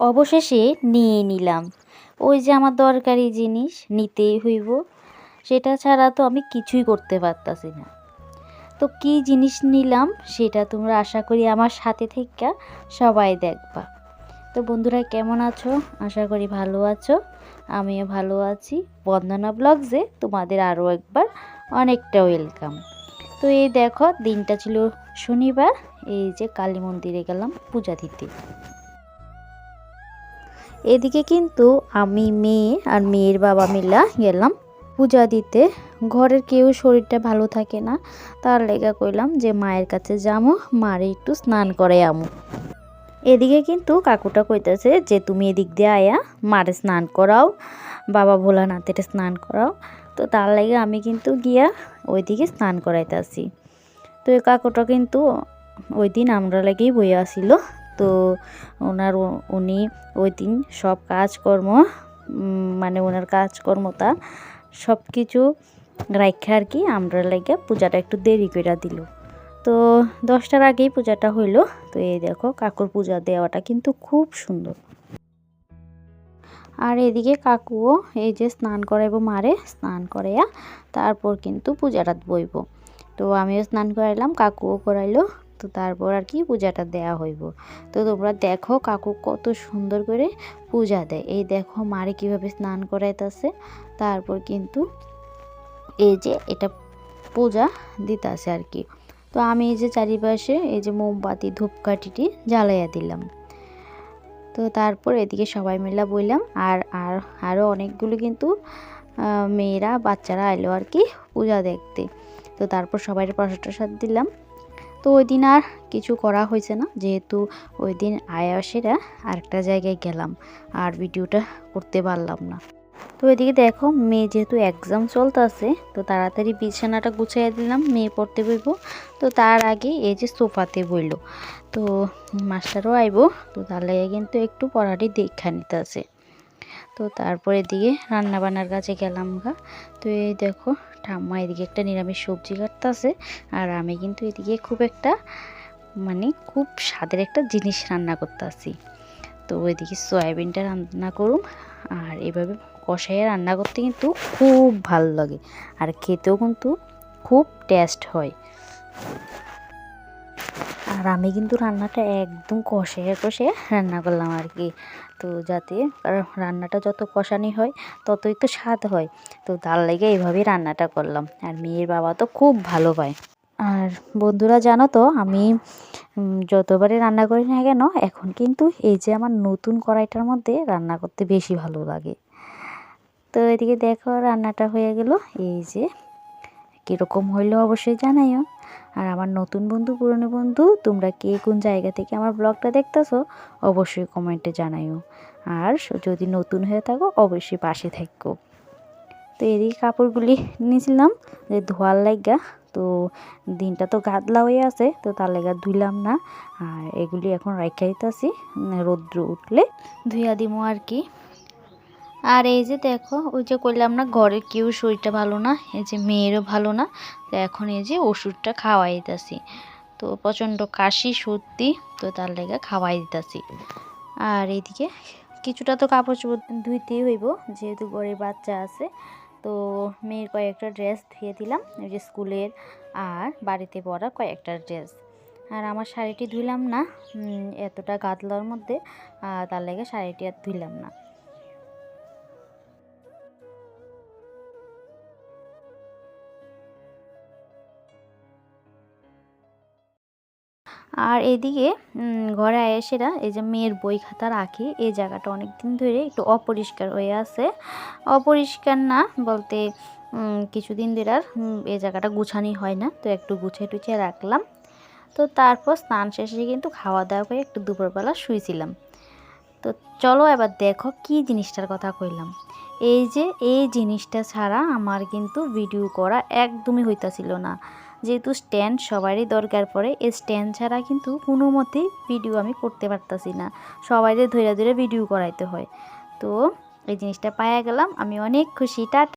অবশেষে নিয়ে নিলাম। ওই যে আমার দরকারি জিনিস নিতেই হইব, সেটা ছাড়া তো আমি কিছুই করতে পারতাছি না। তো কি জিনিস নিলাম সেটা তোমরা আশা করি আমার সাথে থেকে সবাই দেখবা। তো বন্ধুরা, কেমন আছো? আশা করি ভালো আছো। আমিও ভালো আছি। বন্দনা ব্লগসে তোমাদের আরও একবার অনেকটা ওয়েলকাম। তো এই দেখো, দিনটা ছিল শনিবার, এই যে কালী মন্দিরে গেলাম পূজা দিতে। এদিকে কিন্তু আমি মেয়ে আর মেয়ের বাবা মিলা গেলাম পূজা দিতে। ঘরের কেউ শরীরটা ভালো থাকে না। তার লেগা কইলাম যে, মায়ের কাছে যাব মারে একটু স্নান করে আমো। এদিকে কিন্তু কাকুটা কইতেছে যে, তুমি এদিক দিয়ে আয়া, মারে স্নান করাও, বাবা ভোলানাথের স্নান করাও। তো তার লাগে আমি কিন্তু গিয়া ওইদিকে স্নান করাইতেছি। তো এই কাকুটা কিন্তু ওই দিন আমরা লাগেই বইয়া আসিল। তো ওনার উনি ওই দিন সব কাজকর্ম মানে ওনার কাজকর্মতা সব কিছু রাখা আর কি আমরা লাগে পূজাটা একটু দেরি করে দিল। তো দশটার আগেই পূজাটা হইল। তো এই দেখো কাকুর পূজা দেওয়াটা কিন্তু খুব সুন্দর। আর এদিকে কাকুও এই যে স্নান করাইবো মারে, স্নান করাইয়া তারপর কিন্তু পূজাটা বইব। তো আমিও স্নান করাইলাম, কাকুও করাইলো। তো তারপর আর কি পূজাটা দেয়া হইব। তো তোমরা দেখো কাকু কত সুন্দর করে পূজা দেয়। এই দেখো মারে কীভাবে স্নান করাইতেছে। তারপর কিন্তু এই যে এটা পূজা দিতেছে আর কি। তো আমি এই যে চারিপাশে এই যে মোমবাতি, ধূপকাঠিটি জ্বালাইয়া দিলাম। তো তারপর এদিকে সবাই মিলা বললাম আর আর আরও অনেকগুলো কিন্তু মেয়েরা, বাচ্চারা এলো আর কি পূজা দেখতে। তো তারপর সবাই প্রসাদ টসাদ দিলাম। তো ওই দিন আর কিছু করা হয়েছে না। যেহেতু ওই দিন আয়াসেরা আরেকটা জায়গায় গেলাম আর ভিডিওটা করতে পারলাম না। তো এদিকে দেখো, মেয়ে যেহেতু এক্সাম চলতেছে, তো তাড়াতাড়ি বিছানাটা গুছিয়ে দিলাম, মেয়ে পড়তে বইব। তো তার আগে এই যে সোফাতে বইল। তো মাস্টারও আইব, তো তার লাগে কিন্তু একটু পড়াটি দেখা নিতে আছে তো তারপর এদিকে রান্নাবান্নার কাছে গেলাম গা। তো এই দেখো, ঠাম্মা এদিকে একটা নিরামিষ সবজি কাটতেছে আর আমি কিন্তু এদিকে খুব একটা মানে খুব স্বাদের একটা জিনিস রান্না করতে করতেছি। তো ওইদিকে সয়াবিনটা রান্না করুম আর এভাবে কষাইয়ে রান্না করতে কিন্তু খুব ভালো লাগে আর খেতেও কিন্তু খুব টেস্ট হয়। আর আমি কিন্তু রান্নাটা একদম কষে কষে রান্না করলাম আর কি। তো যাতে রান্নাটা যত কষানি হয়, ততই তো স্বাদ হয়। তো তার লেগে এইভাবেই রান্নাটা করলাম। আর মেয়ের বাবা তো খুব ভালো পায় আর বন্ধুরা জানো তো, আমি যতবারই রান্না করি না কেন, এখন কিন্তু এই যে আমার নতুন কড়াইটার মধ্যে রান্না করতে বেশি ভালো লাগে। তো এদিকে দেখো রান্নাটা হয়ে গেল। এই যে, কীরকম হইল অবশ্যই জানাইও। আর আমার নতুন বন্ধু, পুরনো বন্ধু, তোমরা কে কোন জায়গা থেকে আমার ব্লগটা দেখতেছো, অবশ্যই কমেন্টে জানাইও। আর যদি নতুন হয়ে থাকো, অবশ্যই পাশে থাকো। তো এদিকে কাপড়গুলি নিয়েছিলাম, যে ধোয়ার লাগা তো দিনটা তো গাদলা হয়ে আছে, তো তার লেগা ধুইলাম না। আর এগুলি এখন রাখা দিতেছি রৌদ্র উঠলে ধুইয়া দিমো আর কি। আর এই যে দেখো, ওই যে করলাম না, ঘরের কেউ শরীরটা ভালো না, এই যে মেয়েরও ভালো না, তো এখন এই যে ওষুধটা খাওয়াই দিতেছি। তো প্রচণ্ড কাশি সর্দি, তো তার লেগে খাওয়াই দিতেছি। আর এইদিকে কিছুটা তো কাপড় চোপড় ধুইতেই হইব, যেহেতু ঘরে বাচ্চা আছে, তো মেয়ের কয়েকটা ড্রেস ধুয়ে দিলাম ওই যে স্কুলের আর বাড়িতে পরা কয়েকটা ড্রেস। আর আমার শাড়িটি ধুইলাম না এতটা গাদলার মধ্যে তার লেগে শাড়িটি আর ধুইলাম না। আর এদিকে ঘরে আয়েসেরা এই যে মেয়ের বই খাতা রাখি এই জায়গাটা অনেক দিন ধরে একটু অপরিষ্কার হয়ে আছে। অপরিষ্কার না বলতে কিছুদিন ধরে আর এই জায়গাটা গুছানি হয় না, তো একটু গুছিয়ে টুছিয়ে রাখলাম। তো তারপর স্নান শেষে কিন্তু খাওয়া দাওয়া করে একটু দুপুরবেলা শুয়েছিলাম তো চলো এবার দেখো কি জিনিসটার কথা কইলাম। এই যে, এই জিনিসটা ছাড়া আমার কিন্তু ভিডিও করা একদমই হইতাছিল না। যেহেতু স্ট্যান্ড সবারই দরকার পড়ে, এই স্ট্যান্ড ছাড়া কিন্তু কোনো মতেই ভিডিও আমি করতে পারতাছি না। সবাইদের ধরে ধরে ভিডিও করাইতে হয়। তো এই জিনিসটা পাইয়া গেলাম। আমি অনেক খুশি। টাটা।